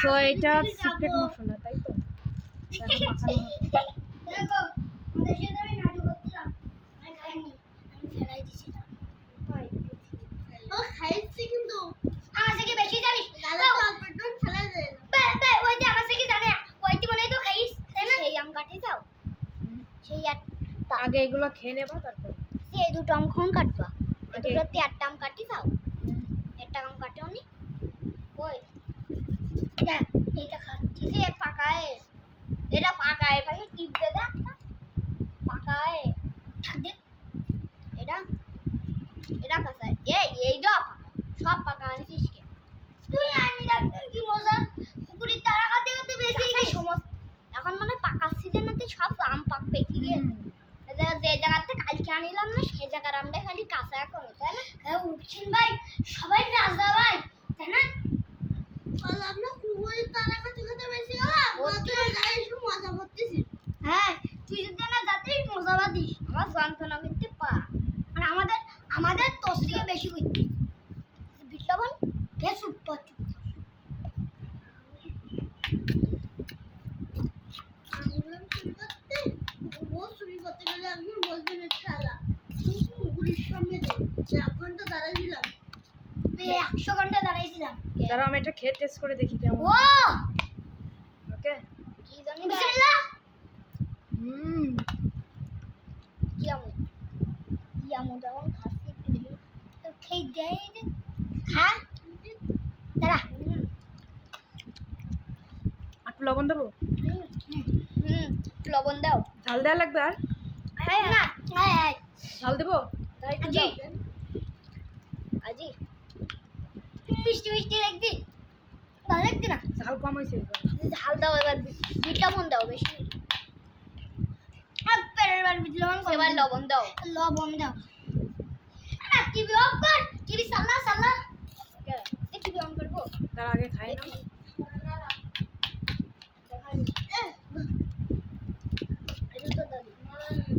So এটা secret মশলা তাই তো? তো আগে এগুলো খেয়ে নেবা তারপর। সেই দুটো আম খন কাটবা। দুটো চারটা আম কাটি দাও একটা আম কাটেও নি ওই এইটা খাচ্ছি। সে পাকায়। এটা পাকায় ভাই টিপ দে পাকায়। এটা এটা এইটা পাকা সব পাকা আনছিস কে? তুই আনি কি মজা। পুকুরের তারা বেশি সমস্ত এখন মানে সিজনেতে সব আম যে জায়গাতে কালকে আনিলাম না সেই জায়গার আমটা খালি কাঁচা এখন তাই না? হ্যাঁ উঠছেন ভাই। সবাই রাজা ভাই তাই না কাল আমরা কুকুরের তারা খাতে খাতে বেশি গেলাম মজা করতেছি হ্যাঁ তুই যদি না যাতে মজা আমার যন্ত্রণা করতে পা আর আমাদের আমাদের তোর থেকে বেশি করতে ঘণ্টা দাঁড়াইছিলাম একশো ঘণ্টা দাঁড়াইছিলাম। দাঁড়াও আমি এটা খেয়ে টেস্ট করে দেখি কেমন। ওকে কি জানি বিসমিল্লাহ হুম কি আমো কি আমো যখন খাচ্ছি একটু দেখি তো খেয়ে দেয় যে খা দাঁড়া আর একটু লবণ দেবো? লবণ দাও ঝাল দেওয়া লাগবে আর? ঝাল দেবো? আজি মিষ্টি মিষ্টি দেখবি ভালো লাগছে না ঝাল কম হয়েছে। ঝাল দাও এবার লবণ দাও বেশি এবার লবণ দাও লবণ দাও। টিভি অফ কর টিভি সালা সালা টিভি অন করবো তার আগে খাই না এটা তো দাদি